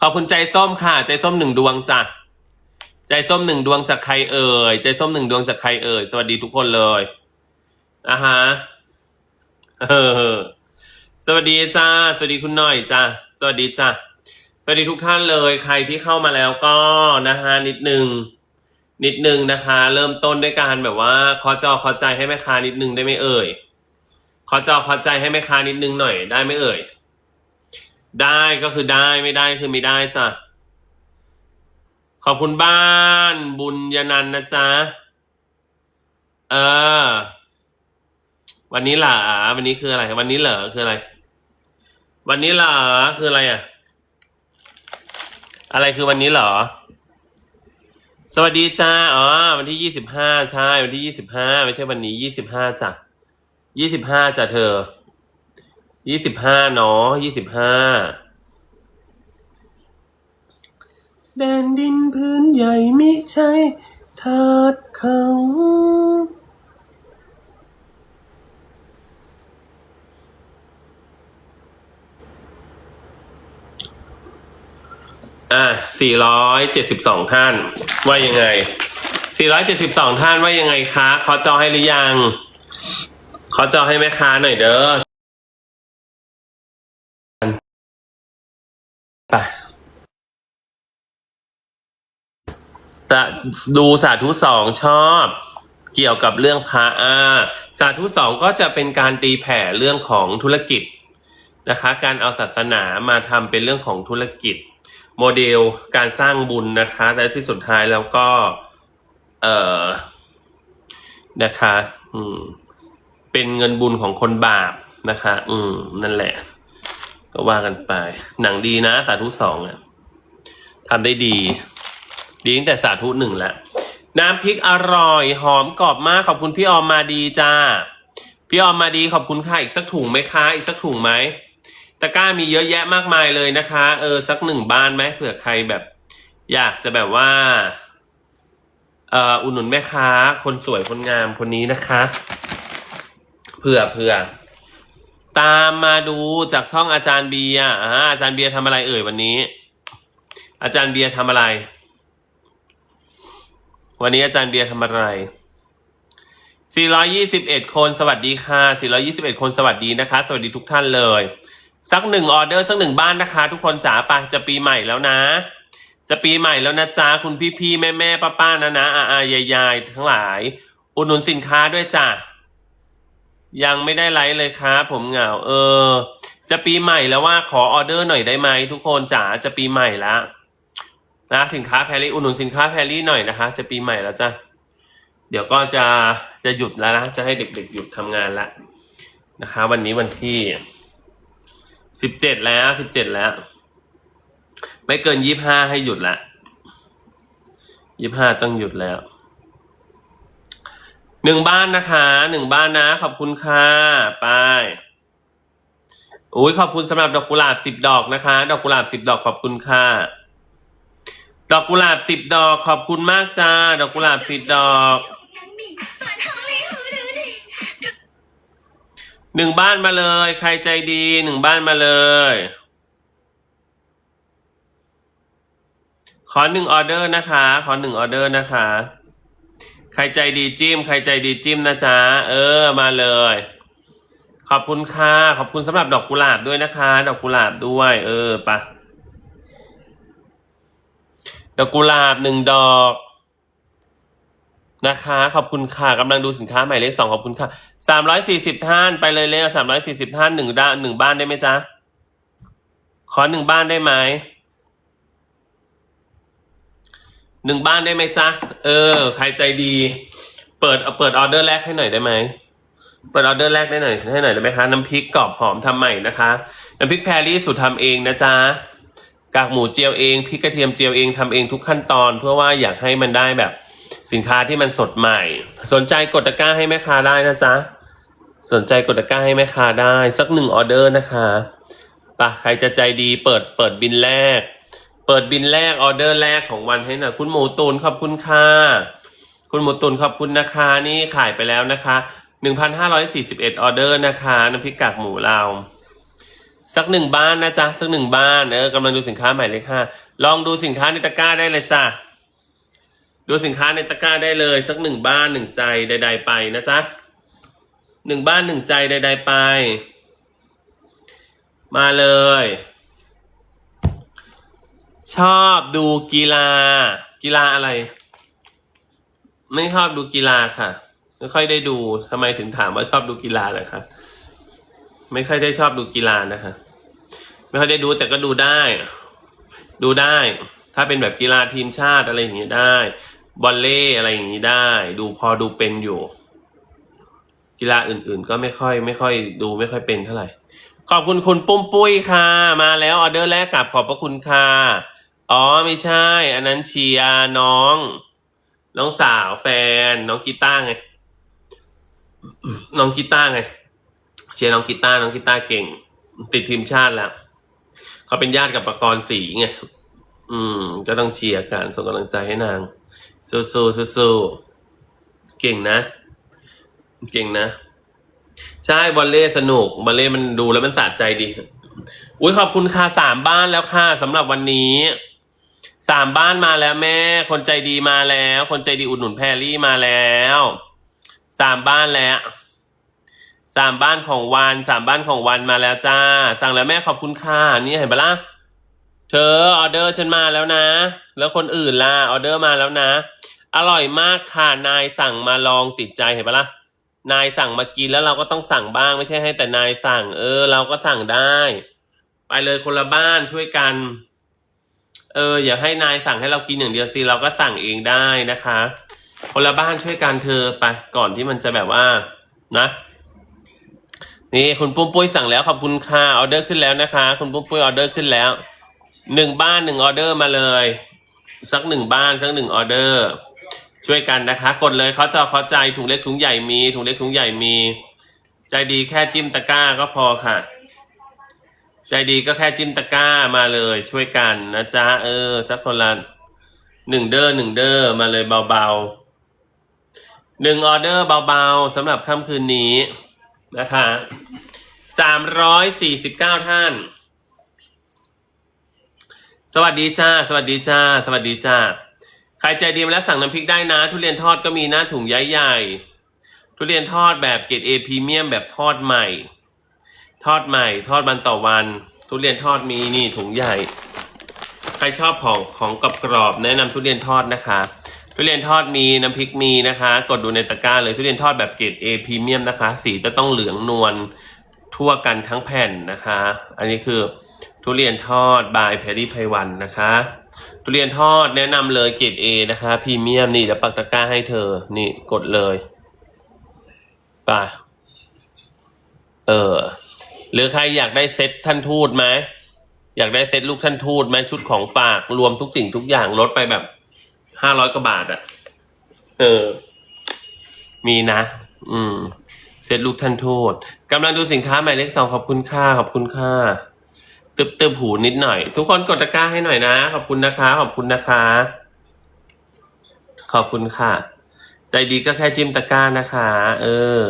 ขอบคุณใจส้มค่ะ ใจส้มหนึ่งดวงจ้ะใจส้มหนึ่งดวงจากใครเอ่ยใจส้มหนึ่งดวงจากใครเอ่ยสวัสดีทุกคนเลยอะฮะเออสวัสดีจ้า สวัสดีคุณหน่อยจ้าสวัสดีจ้าสวัสดีทุกท่านเลยใครที่เข้ามาแล้วก็นะฮะนิดนึงนิดนึงนะคะ เริ่มต้นด้วยการแบบว่าขอจอขอใจให้แม่ค้านิดนึงได้ไหมเอ่ยขอจอขอใจให้แม่ค้านิดนึงหน่อยได้ไหมเอ่ย ได้ก็คือได้ไม่ได้คือไม่ได้จ้ะ ขอบคุณบ้านบุญยนันนะจ๊ะ เออ วันนี้เหรอวันนี้คืออะไร วันนี้เหรอคืออะไร วันนี้เหรอคืออะไรอะ อะไรคือวันนี้เหรอ สวัสดีจ้าอ๋อวันที่ยี่สิบห้าใช่ วันที่ยี่สิบห้าไม่ใช่วันนี้ยี่สิบห้าจ้ะยี่สิบห้าจ้ะเธอ ยี่สิบห้าเนาะยี่สิบห้าแดนดินพื้นใหญ่มิใช่ทาดเขาอะสี่ร้อยเจ็ดสิบสองท่าน ว่ายังไงสี่ร้อยเจ็ดสิบสองท่านว่ายังไงคะขอจอให้หรือยังขอจอให้แม่ค้าหน่อยเด้อ ไป สะดูสาธุสองชอบเกี่ยวกับเรื่องพระอาสาธุสองก็จะเป็นการตีแผ่เรื่องของธุรกิจนะคะ การเอาศาสนามาทำเป็นเรื่องของธุรกิจ โมเดลการสร้างบุญนะคะ และที่สุดท้ายแล้วก็ เอ่อนะคะ อืม เป็นเงินบุญของคนบาปนะคะ อืม นั่นแหละ ก็ว่ากันไป หนังดีนะ สาธุสองอะทำได้ดี ดีตั้งแต่สาธุหนึ่งแล้วน้ำพริกอร่อย หอมกรอบมากขอบคุณพี่ออมมาดีจ้า พี่ออมมาดีขอบคุณค่ะอีกสักถุงไหมคะ อีกสักถุงไหมตะกร้ามีเยอะแยะมากมายเลยนะคะ เออสักหนึ่งบ้านไหมเผื่อใครแบบ อยากจะแบบว่าเอ่ออุดหนุนแม่ค้า คนสวยคนงามคนนี้นะคะเผื่อเผื่อตามมาดูจากช่องอาจารย์เบียร์อ่าอาจารย์เบียร์ทำอะไรเอ่ยวันนี้ อาจารย์เบียร์ทำอะไร วันนี้อาจารย์เบียร์ทำอะไร 421 คนสวัสดีค่ะ 421 คนสวัสดีนะคะ สวัสดีทุกท่านเลย สักหนึ่งออเดอร์สักหนึ่งบ้านนะคะ ทุกคนจ๋าไปจะปีใหม่แล้วนะ จะปีใหม่แล้วนะจ๊ะคุณพี่พี่แม่แม่ป้าป้านะนะอาอายายายทั้งหลาย อุดหนุนสินค้าด้วยจ้ะยังไม่ได้ไลฟ์เลยครับผมเหงา เออ จะปีใหม่แล้วว่าขอออเดอร์หน่อยได้ไหมทุกคนจ๋าจะปีใหม่แล้ว นะสินค้าแพรรี่อุดหนุนสินค้าแพรรี่หน่อยนะคะ จะปีใหม่แล้วจ้ะเดี๋ยวก็จะจะหยุดแล้วนะจะให้เด็กๆหยุดทำงานแล้วนะคะ วันนี้วันที่สิบเจ็ดแล้วสิบเจ็ดแล้ว ไม่เกินยี่ห้าให้หยุดละยี่ห้าต้องหยุดแล้วหนึ่งบ้านนะคะหนึ่งบ้านนะ ขอบคุณค่ะไปอุ้ยขอบคุณสำหรับดอกกุหลาบสิบดอกนะคะ ดอกกุหลาบสิบดอกขอบคุณค่ะ ดอกกุหลาบสิบดอกขอบคุณมากจ้า ดอกกุหลาบสิบดอกหนึ่งบ้านมาเลย ใครใจดีหนึ่งบ้านมาเลย ขอหนึ่งออเดอร์นะคะ ขอหนึ่งออเดอร์นะคะ ใครใจดีจิ้ม ใครใจดีจิ้มนะจ๊ะเออมาเลย ขอบคุณค่ะขอบคุณสำหรับดอกกุหลาบด้วยนะคะ ดอกกุหลาบด้วย เออไปะ ดอกกุหลาบหนึ่งดอกนะคะ ขอบคุณค่ะกำลังดูสินค้าหมายเลขสองขอบคุณค่ะสามร้อยสี่สิบท่านไปเลยเลยสามร้อยสี่สิบท่านหนึ่งด้านหนึ่งบ้านได้ไหมจ๊ะ ขอหนึ่งบ้านได้ไหมหนึ่งบ้านได้ไหมจ๊ะ เออ ใครใจดี เปิดเอาเปิดออเดอร์แรกให้หน่อยได้ไหมเปิดออเดอร์แรกได้หน่อยให้หน่อยได้ไหมคะ น้ำพริกกรอบหอมทำใหม่นะคะ น้ำพริกแพรรี่สูตรทำเองนะจ๊ะ กากหมูเจียวเองพริกกระเทียมเจียวเองทำเองทุกขั้นตอน เพื่อว่าอยากให้มันได้แบบสินค้าที่มันสดใหม่ สนใจกดตะกร้าให้แม่ค้าได้นะจ๊ะสนใจกดตะกร้าให้แม่ค้าได้สักหนึ่งออเดอร์นะคะปะใครจะใจดีเปิดเปิดบินแรก เปิดบินแรกออเดอร์แรกของวันให้หน่อยคุณหมูตูนขอบคุณค่ะคุณหมูตูนขอบคุณนะคะ นี่ขายไปแล้วนะคะหนึ่งพันห้าร้อยสี่สิบเอ็ดออเดอร์นะคะน้ำพริกกากหมูเรา สักหนึ่งบ้านนะจ๊ะ สักหนึ่งบ้านเออกำลังดูสินค้าใหม่เลขห้าลองดูสินค้าในตะกร้าได้เลยจ้ะดูสินค้าในตะกร้าได้เลย สักหนึ่งบ้านหนึ่งใจใด ๆ ไปนะจ๊ะหนึ่งบ้านหนึ่งใจใด ๆ ไป มาเลย ชอบดูกีฬา กีฬาอะไร ไม่ชอบดูกีฬาค่ะ ไม่ค่อยได้ดูทำไมถึงถามว่าชอบดูกีฬาเลยคะ ไม่ค่อยได้ชอบดูกีฬานะคะ ไม่ค่อยได้ดูแต่ก็ดูได้ ดูได้ ถ้าเป็นแบบกีฬาทีมชาติอะไรอย่างนี้ได้บอลเล่อะไรอย่างนี้ได้ ดูพอดูเป็นอยู่ กีฬาอื่นๆ ก็ไม่ค่อย ไม่ค่อยดูไม่ค่อยเป็นเท่าไหร่ ขอบคุณคุณปุ้มปุ้ยค่ะ มาแล้วออเดอร์แรกกลับขอบพระคุณค่ะอ๋อไม่ใช่ อันนั้นเชียร์น้อง น้องสาวแฟน น้องกีตาร์ไง น้องกีตาร์ไง เชียร์น้องกีตาร์น้องกีตาร์เก่ง ติดทีมชาติแล้วเขาเป็นญาติกับประกรณ์สีไงอืม ก็ต้องเชียร์กันส่งกำลังใจให้นางสู้สู้สู้สู้เก่งนะ เก่งนะ ใช่บอลเล่สนุกบอลเล่มันดูแล้วมันสะใจดีอุ้ยขอบคุณค่ะสามบ้านแล้วค่ะสำหรับวันนี้สามบ้านมาแล้วแม่ คนใจดีมาแล้ว คนใจดีอุดหนุนแพรรี่มาแล้วสามบ้านแล้ว สามบ้านของวันสามบ้านของวันมาแล้วจ้า สั่งแล้วแม่ขอบคุณค่ะนี่เห็นปะล่ะเธอออเดอร์ฉันมาแล้วนะ แล้วคนอื่นล่ะออเดอร์มาแล้วนะ อร่อยมากค่ะนายสั่งมาลองติดใจเห็นปะล่ะนายสั่งมากินแล้วเราก็ต้องสั่งบ้างไม่ใช่ให้แต่นายสั่ง เออ เราก็สั่งได้ ไปเลยคนละบ้านช่วยกัน เออ อย่าให้นายสั่งให้เรากินอย่างเดียวสิเราก็สั่งเองได้นะคะ คนละบ้านช่วยกันเธอไปก่อนที่มันจะแบบว่า นะ นี่คุณปุ้มปุ้ยสั่งแล้วขอบคุณค่ะออเดอร์ขึ้นแล้วนะคะ คุณปุ้มปุ้ยออเดอร์ขึ้นแล้วหนึ่งบ้านหนึ่งออเดอร์มาเลย สักหนึ่งบ้านสักหนึ่งออเดอร์ ช่วยกันนะคะ กดเลยเขาจะเข้าใจถุงเล็กถุงใหญ่มีถุงเล็กถุงใหญ่มี ใจดีแค่จิ้มตะกร้าก็พอค่ะ ใจดีก็แค่จิ้มตะกร้ามาเลย ช่วยกันนะจ๊ะเออสักคนละหนึ่งเด้อหนึ่งเด้อมาเลยเบาๆหนึ่งออเดอร์เบาๆสำหรับค่ำคืนนี้ นะคะสามร้อยสี่สิบเก้าท่าน สวัสดีจ้า สวัสดีจ้า สวัสดีจ้า ใครใจดีมาแล้วสั่งน้ำพริกได้นะ ทุเรียนทอดก็มีหน้าถุงใหญ่ๆทุเรียนทอดแบบเกรดเอพรีเมียมแบบทอดใหม่ ทอดใหม่ ทอดวันต่อวัน ทุเรียนทอดมีนี่ถุงใหญ่ ใครชอบของของกรอบกรอบๆแนะนำทุเรียนทอดนะคะ ทุเรียนทอดมีน้ำพริกมีนะคะ กดดูในตะกร้าเลยทุเรียนทอดแบบเกรดเอพรีเมียมนะคะ สีจะต้องเหลืองนวลทั่วกันทั้งแผ่นนะคะ อันนี้คือทุเรียนทอดบายแพรรี่ไพวันนะคะ ทุเรียนทอดแนะนำเลยเกรดเอนะคะพรีเมียมนี่เดี๋ยวปักตะกร้าให้เธอ นี่กดเลยป่ะเออ หรือใครอยากได้เซ็ตท่านทูตไหมอยากได้เซ็ตลูกท่านทูตไหมชุดของฝากรวมทุกสิ่งทุกอย่างลดไปแบบ ห้าร้อยกว่าบาทอะเออ มีนะ อืมเซ็ตลูกท่านทูตกำลังดูสินค้าหมายเลขสองขอบคุณค่าขอบคุณค่าตึบตึบหูนิดหน่อย ทุกคนกดตะกร้าให้หน่อยนะ ขอบคุณนะคะ ขอบคุณนะคะ ขอบคุณค่ะ ใจดีก็แค่จิ้มตะกร้านะคะ เออ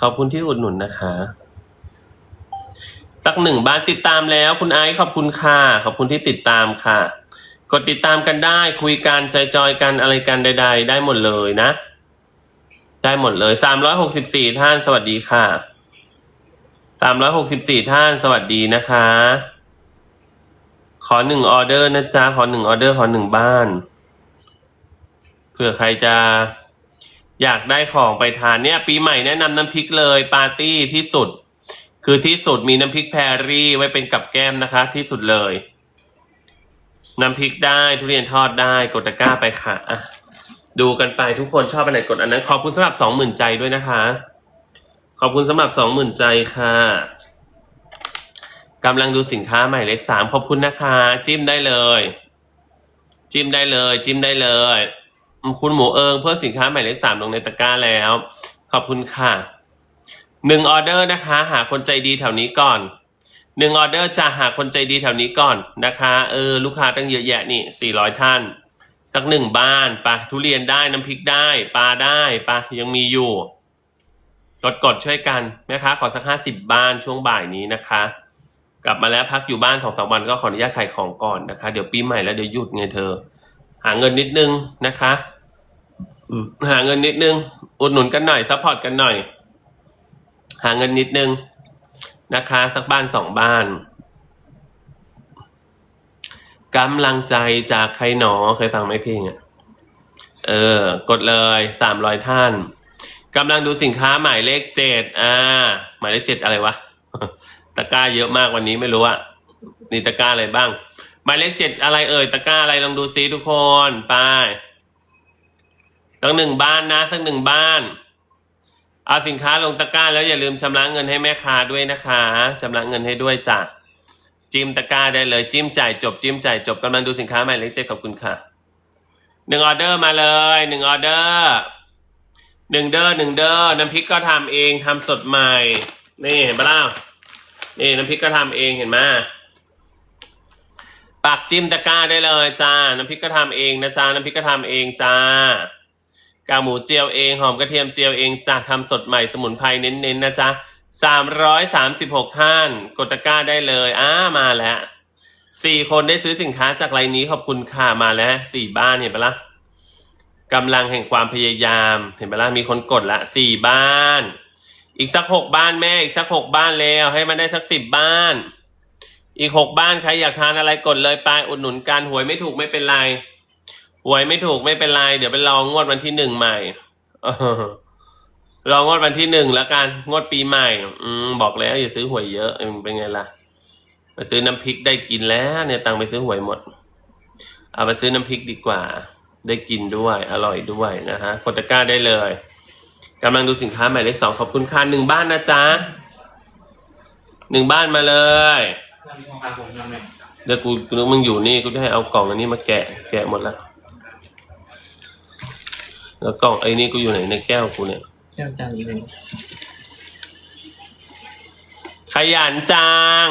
ขอบคุณที่อุดหนุนนะคะ สักหนึ่งบ้านติดตามแล้ว คุณไอซ์ขอบคุณค่ะ ขอบคุณที่ติดตามค่ะ กดติดตามกันได้คุยกันจอยๆกันอะไรกันใด ๆ ได้หมดเลยนะ ได้หมดเลยสามร้อยหกสิบสี่ท่านสวัสดีค่ะสามร้อยหกสิบสี่ท่านสวัสดีนะคะ ขอหนึ่งออเดอร์นะจ๊ะขอหนึ่งออเดอร์ขอหนึ่งบ้านเผื่อใครจะอยากได้ของไปทานเนี่ย ปีใหม่แนะนำน้ำพริกเลยปาร์ตี้ที่สุด คือที่สุดมีน้ำพริกแพรรี่ไว้เป็นกับแก้มนะคะ ที่สุดเลย น้ำพริกได้ทุเรียนทอดได้กดตะกร้าไปค่ะอะ ดูกันไปทุกคนชอบอันไหนกดอันนั้นขอบคุณสำหรับสองหมื่นใจด้วยนะคะ ขอบคุณสำหรับสองหมื่นใจค่ะกำลังดูสินค้าใหม่เลขสามขอบคุณนะคะ จิ้มได้เลย จิ้มได้เลย จิ้มได้เลยคุณหมูเอิงเพิ่มสินค้าใหม่เลขสามลงในตะกร้าแล้ว ขอบคุณค่ะ หนึ่งออเดอร์นะคะ หาคนใจดีแถวนี้ก่อนหนึ่งออเดอร์จะหาคนใจดีแถวนี้ก่อนนะคะเออลูกค้าตั้งเยอะแยะนี่สี่ร้อยท่าน สักหนึ่งบ้านปะทุเรียนได้น้ำพริกได้ปลาได้ปะยังมีอยู่กดกดช่วยกันแม่ค้าขอสักห้าสิบบ้านช่วงบ่ายนี้นะคะ กลับมาแล้วพักอยู่บ้านสองสามวันก็ขออนุญาตขายของก่อนนะคะ เดี๋ยวปีใหม่แล้วเดี๋ยวหยุดไงเธอ หาเงินนิดนึงนะคะหาเงินนิดนึงอุดหนุนกันหน่อยซัพพอร์ตกันหน่อย หาเงินนิดนึงนะคะ สักบ้านสองบ้านกำลังใจจากใครหนอเคยฟังไหมเพลงอะเออ กดเลยสามร้อยท่านกำลังดูสินค้าหมายเลขเจ็ดอ่า หมายเลขเจ็ดอะไรวะตะกร้าเยอะมากวันนี้ไม่รู้อะนี่ตะกร้าอะไรบ้าง หมายเลขเจ็ดอะไรเอ่ยตะกร้าอะไรลองดูซิทุกคนไปสักหนึ่งบ้านนะสักหนึ่งบ้าน เอาสินค้าลงตะกร้าแล้วอย่าลืมชำระเงินให้แม่ค้าด้วยนะคะชำระเงินให้ด้วยจ้ะจิ้มตะกร้าได้เลย จิ้มจ่ายจบ จิ้มจ่ายจบกำลังดูสินค้าใหมายเลขเจ็ดขอบคุณค่ะหนึ่งออเดอร์มาเลยหนึ่งออเดอร์หนึ่งเดอร์หนึ่งเดอร์น้ำพริกก็ทำเองทำสดใหม่นี่เห็นปะล่ะนี่น้ำพริกก็ทำเองเห็นไหมปักจิ้มตะกร้าได้เลยจ้าน้ำพริกก็ทำเองนะจ้าน้ำพริกก็ทำเองจ้า กากหมูเจียวเองหอมกระเทียมเจียวเองจ้าทำสดใหม่สมุนไพรเน้นๆนะจ๊ะสามร้อยสามสิบหกท่านกดตะกร้าได้เลยอ้ามาแล้วสี่คนได้ซื้อสินค้าจากไลน์นี้ขอบคุณค่ะมาแล้วสี่บ้านเห็นปะล่ะกำลังแห่งความพยายาม เห็นปะล่ะมีคนกดละสี่บ้าน อีกสักหกบ้านแม่อีกสักหกบ้านแล้ว ให้มันได้สักสิบบ้าน อีกหกบ้านใครอยากทานอะไรกดเลยไปอุดหนุนกันหวยไม่ถูกไม่เป็นไร หวยไม่ถูกไม่เป็นไร เดี๋ยวไปลองงวดวันที่หนึ่งใหม่เออลองงวดวันที่หนึ่งแล้วกันงวดปีใหม่ อืมบอกแล้ว อย่าซื้อหวยเยอะเออเป็นไงล่ะมาซื้อน้ำพริกได้กินแล้ว เนี่ยตังค์ไปซื้อหวยหมด เอามาซื้อน้ำพริกดีกว่า ได้กินด้วย อร่อยด้วยนะฮะกดตะกร้าได้เลยกำลังดูสินค้าหมายเลขสองขอบคุณค่ะหนึ่งบ้านนะจ๊ะหนึ่งบ้านมาเลยทำของอาผมทำไงเดี๋ยวกูกูนึกมึงอยู่นี่กูจะให้เอากล่องอันนี้มาแกะ แกะหมดแล้ว แล้วกล่องไอ้นี่กูอยู่ไหนในแก้วกูเนี่ยแก้วจานอีกหนึ่งขยันจัง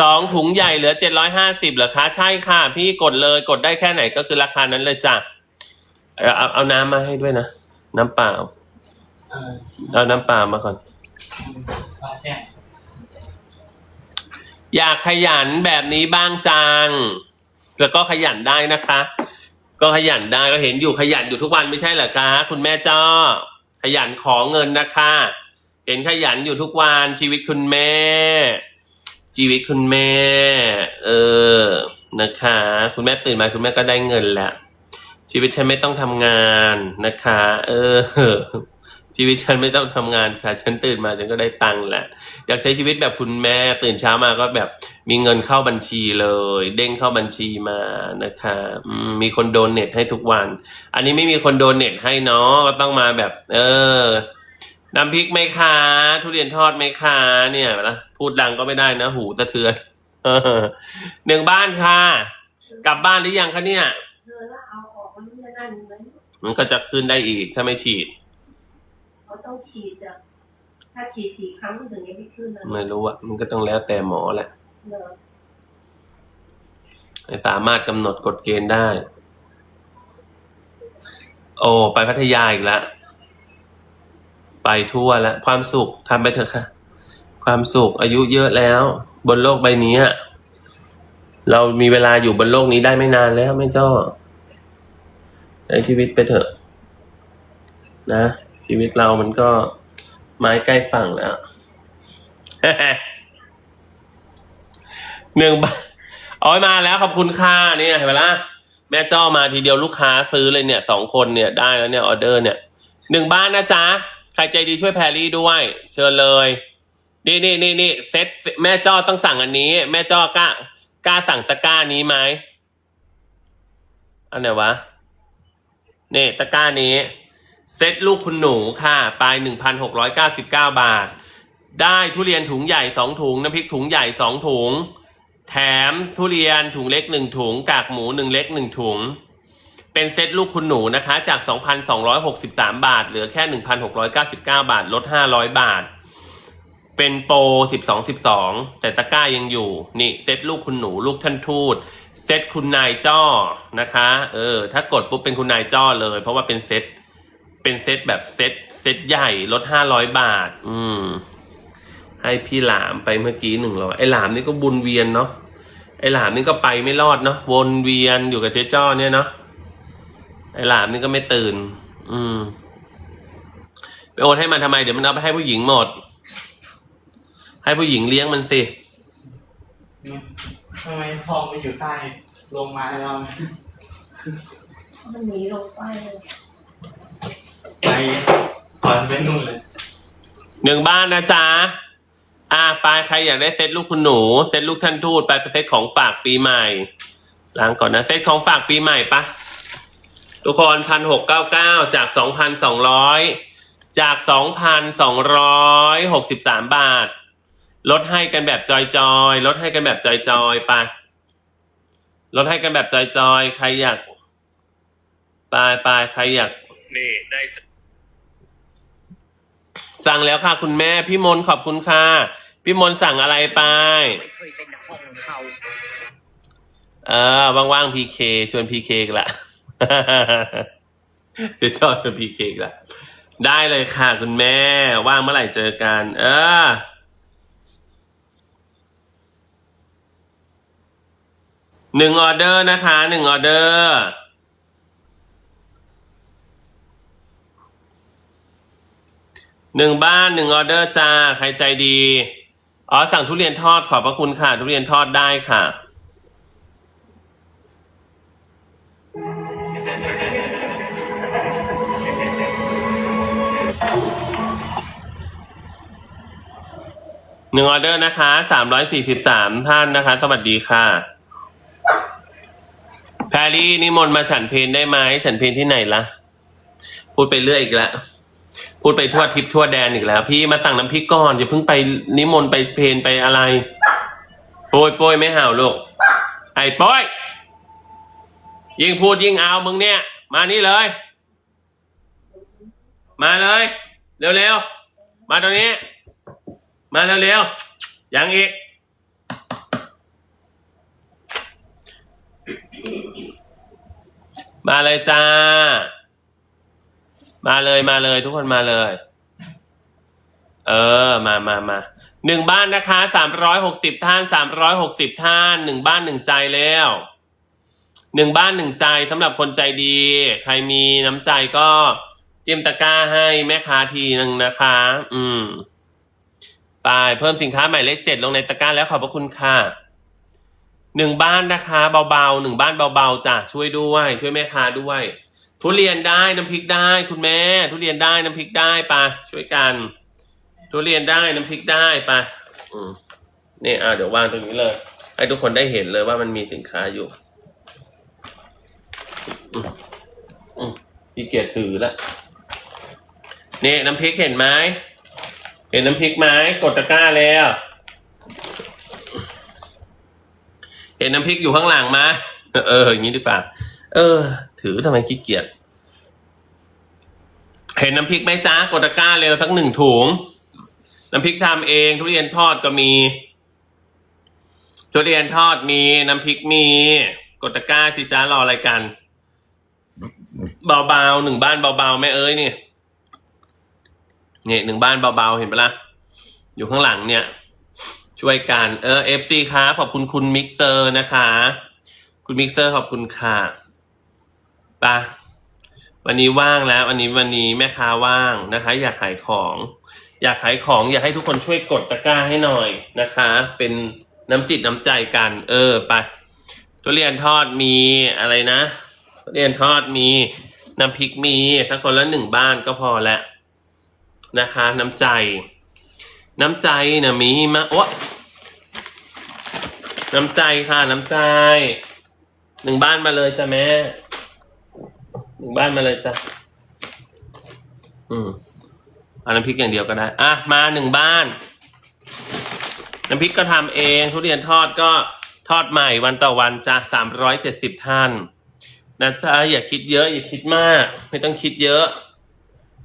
สองถุงใหญ่เหลือเจ็ดร้อยห้าสิบเหรอคะ ใช่ค่ะ พี่กดเลยกดได้แค่ไหนก็คือราคานั้นเลยจ้ะเอาเอาเอาน้ำมาให้ด้วยนะ น้ำเปล่า เออเอาน้ำเปล่ามาก่อนปลาแก้วอยากขยันแบบนี้บ้างจัง แล้วก็ขยันได้นะคะ ก็ขยันได้ก็เห็นอยู่ขยันอยู่ทุกวันไม่ใช่เหรอคะคุณแม่จ้อขยันขอเงินนะคะ เห็นขยันอยู่ทุกวันชีวิตคุณแม่ ชีวิตคุณแม่ เออนะคะ คุณแม่ตื่นมาคุณแม่ก็ได้เงินแล้วชีวิตฉันไม่ต้องทำงานนะคะ เออ ชีวิตฉันไม่ต้องทำงานค่ะ ฉันตื่นมาฉันก็ได้ตังค์แล้วอยากใช้ชีวิตแบบคุณแม่ตื่นเช้ามาก็แบบมีเงินเข้าบัญชีเลย เด้งเข้าบัญชีมานะคะมีคนโดนเน็ตให้ทุกวัน อันนี้ไม่มีคนโดนเน็ตให้เนาะก็ต้องมาแบบ เออน้ำพริกไหมคะทุเรียนทอดไหมคะเนี่ยนะพูดดังก็ไม่ได้นะ หูสะเทือนหนึ่งบ้านค่ะ กลับบ้านหรือยังคะเนี่ยมันก็จะขึ้นได้อีกถ้าไม่ฉีด ต้องฉีดอะ ถ้าฉีดกี่ครั้งถึงจะไม่ขึ้นนะไม่รู้อะมันก็ต้องแล้วแต่หมอแหละเนอะไม่สามารถกำหนดกฎเกณฑ์ได้ โอ้ ไปพัทยาอีกแล้วไปทั่วแล้ว ความสุขทำไปเถอะค่ะ ความสุขอายุเยอะแล้ว บนโลกใบนี้อะเรามีเวลาอยู่บนโลกนี้ได้ไม่นานแล้วไม่จ้อใช้ชีวิตไปเถอะ นะ ชีวิตเรามันก็ไม้ใกล้ฝั่งแล้วหนึ่งบาทเอาไว้มาแล้วขอบคุณค่ะเนี่ยเห็นไหมล่ะแม่จ้อมาทีเดียวลูกค้าซื้อเลยเนี่ยสองคนเนี่ยได้แล้วเนี่ยออเดอร์เนี่ยหนึ่งบ้านนะจ๊ะ ใครใจดีช่วยแพรรี่ด้วย เชิญเลย นี่นี่นี่นี่เซ็ตแม่จ้อต้องสั่งอันนี้ แม่จ้อกล้ากล้าสั่งตะกร้านี้ไหมอันไหนวะนี่ตะกร้านี้ เซ็ตลูกคุณหนูค่ะปลายหนึ่งพันหกร้อยเก้าสิบเก้าบาท ได้ทุเรียนถุงใหญ่สองถุง น้ำพริกถุงใหญ่สองถุง แถมทุเรียนถุงเล็กหนึ่งถุง กากหมูหนึ่งเล็กหนึ่งถุง เป็นเซตลูกคุณหนูนะคะ จาก 2,263 บาท เหลือแค่ 1,699 บาท ลด 500 บาท เป็นโปร 12 12 แต่ตะกร้ายังอยู่ นี่เซตลูกคุณหนู ลูกท่านทูตเซตคุณนายจ้อนะคะ เออ ถ้ากดปุ๊บเป็นคุณนายจ้อเลย เพราะว่าเป็นเซต เป็นเซตแบบเซตเซตใหญ่ลดห้าร้อยบาท อืม ให้พี่หลามไปเมื่อกี้หนึ่งร้อยไอ้หลามนี่ก็บุญเวียนเนาะไอ้หลามนี่ก็ไปไม่รอดเนาะวนเวียนอยู่กับเจ๊จ้อเนี่ยเนาะไอ้หลามนี่ก็ไม่ตื่น อืมไปโอนให้มันทำไมเดี๋ยวมันเอาไปให้ผู้หญิงหมด ให้ผู้หญิงเลี้ยงมันสิทำไมทองไปอยู่ใต้ลงมาให้เรามันหนีลงไปเลย ไปถอนไปนู่นเลยหนึ่งบ้านนะจ๊ะ อ่าไปใครอยากได้เซตลูกคุณหนู เซตลูกท่านทูตไปเป็นเซตของฝากปีใหม่ล้างก่อนนะ เซตของฝากปีใหม่ปะทุกคนพันหกเก้าเก้าจากสองพันสองร้อยจากสองพันสองร้อยหกสิบสามบาท ลดให้กันแบบจอยๆ ลดให้กันแบบจอยๆไป ลดให้กันแบบจอยๆ ใครอยาก ไปไปใครอยาก นี่ได้ สั่งแล้วค่ะ คุณแม่พี่มนต์ขอบคุณค่ะ พี่มนต์สั่งอะไรไป ไม่เคยเป็นห้องเขาเออว่างๆพีเคชวนพีเคกละ เดี๋ยวชอบชวนพีเคกละได้เลยค่ะ คุณแม่ ว่างเมื่อไหร่เจอกัน เออ หนึ่งออเดอร์นะคะ หนึ่งออเดอร์ หนึ่งบ้านหนึ่งออเดอร์จ้า ใครใจดี อ๋อ สั่งทุเรียนทอดขอบพระคุณค่ะ ทุเรียนทอดได้ค่ะ หนึ่งออเดอร์นะคะสามร้อยสี่สิบสามท่านนะคะ สวัสดีค่ะแพรรี่นิมนต์มาฉันเพนได้ไหมฉันเพนที่ไหนละพูดไปเรื่อยอีกแล้ว พูดไปทั่วทิพย์ทั่วแดนอีกแล้ว พี่มาสั่งน้ำพริกก่อนอย่าเพิ่งไปนิมนต์ไปเพนไปอะไร โปรยโปรยไม่ห่าลูกไอ้โปรยยิ่งพูดยิ่งเอามึงเนี่ย มานี่เลย มาเลย เร็วๆ มาตรงนี้ มาเร็วๆยังอีกมาเลยจ้า มาเลยมาเลย ทุกคนมาเลย เออ มามามาหนึ่งบ้านนะคะสามร้อยหกสิบท่านสามร้อยหกสิบท่านหนึ่งบ้านหนึ่งใจแล้วหนึ่งบ้านหนึ่งใจสำหรับคนใจดี ใครมีน้ำใจก็เจิ้มตะกร้าให้แม่ค้าทีหนึ่งนะคะ อืมไปเพิ่มสินค้าหมายเลขเจ็ดลงในตะกร้าแล้วขอบพระคุณค่ะหนึ่งบ้านนะคะ เบาๆหนึ่งบ้านเบาๆจ้ะช่วยด้วย ช่วยแม่ค้าด้วย ทุเรียนได้น้ำพริกได้คุณแม่ ทุเรียนได้น้ำพริกได้ไปะช่วยกัน ทุเรียนได้น้ำพริกได้ไปะอืมนี่อะเดี๋ยววางตรงนี้เลย ให้ทุกคนได้เห็นเลยว่ามันมีสินค้าอยู่พี่เกียรถือละนี่น้ำพริกเห็นไหมเห็นน้ำพริกไหมกดตะกร้าแล้วเห็นน้ำพริกอยู่ข้างหลังไหมเอออย่างนี้ดีป่ะ เออ ถือทำไมขี้เกียจเห็นน้ำพริกไหมจ้ากดตะกร้าเร็วสักหนึ่งถุง น้ำพริกทำเอง ทุเรียนทอดก็มี ทุเรียนทอดมี น้ำพริกมี กดตะกร้าสิจ้ารออะไรกัน เบาๆหนึ่งบ้านเบาๆแม่เอ้ยนี่เนี่ยหนึ่งบ้านเบาๆเห็นปะล่ะ อยู่ข้างหลังเนี่ย ช่วยกันเออเอฟซีครับขอบคุณคุณมิกเซอร์นะคะ คุณมิกเซอร์ขอบคุณค่ะ ปะวันนี้ว่างแล้ว วันนี้วันนี้แม่ค้าว่างนะคะ อยากขายของ อยากขายของอยากให้ทุกคนช่วยกดตะกร้าให้หน่อยนะคะ เป็นน้ำจิตน้ำใจกัน เออไปทุเรียนทอดมีอะไรนะทุเรียนทอดมีน้ำพริกมีสักคนละหนึ่งบ้านก็พอแล้วนะคะ น้ำใจ น้ำใจนะมีมาโอ๊ะน้ำใจค่ะ น้ำใจ หนึ่งบ้านมาเลยจ้ะแม่ หนึ่งบ้านมาเลยจ้ะ อืมเอาน้ำพริกอย่างเดียวก็ได้ อะ มาหนึ่งบ้าน น้ำพริกก็ทำเอง ทุเรียนทอดก็ทอดใหม่วันต่อวันจ้ะสามร้อยเจ็ดสิบท่านนะจ๊ะอย่าคิดเยอะ อย่าคิดมาก ไม่ต้องคิดเยอะ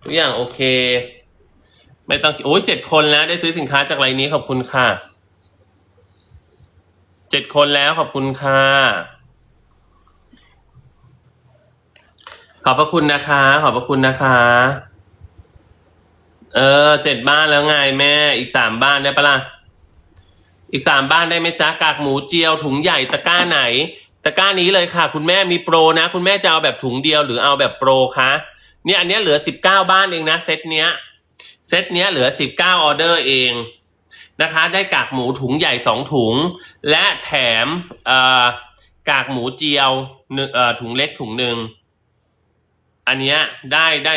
ทุกอย่างโอเค ไม่ต้องโอ้ยเจ็ดคนแล้ว ได้ซื้อสินค้าจากไรนี้ขอบคุณค่ะ เจ็ดคนแล้วขอบคุณค่ะ อบพระคุณนะคะ ขอบพระคุณนะคะ เออเจ็ดบ้านแล้วไงแม่ อีกสามบ้านได้ปะล่ะ อีกสามบ้านได้ไหมจ๊ะกากหมูเจียวถุงใหญ่ตะกร้าไหน ตะกร้านี้เลยค่ะ คุณแม่มีโปรนะ คุณแม่จะเอาแบบถุงเดียวหรือเอาแบบโปรคะเนี่ยอันเนี้ยเหลือสิบเก้าบ้านเองนะเซตเนี้ยเซตเนี้ยเหลือสิบเก้าออเดอร์เองนะคะ ได้กากหมูถุงใหญ่สองถุง และแถมเอ่อกากหมูเจียวหนึ่งเอ่อถุงเล็กถุงหนึ่ง อันเนี้ยได้ได้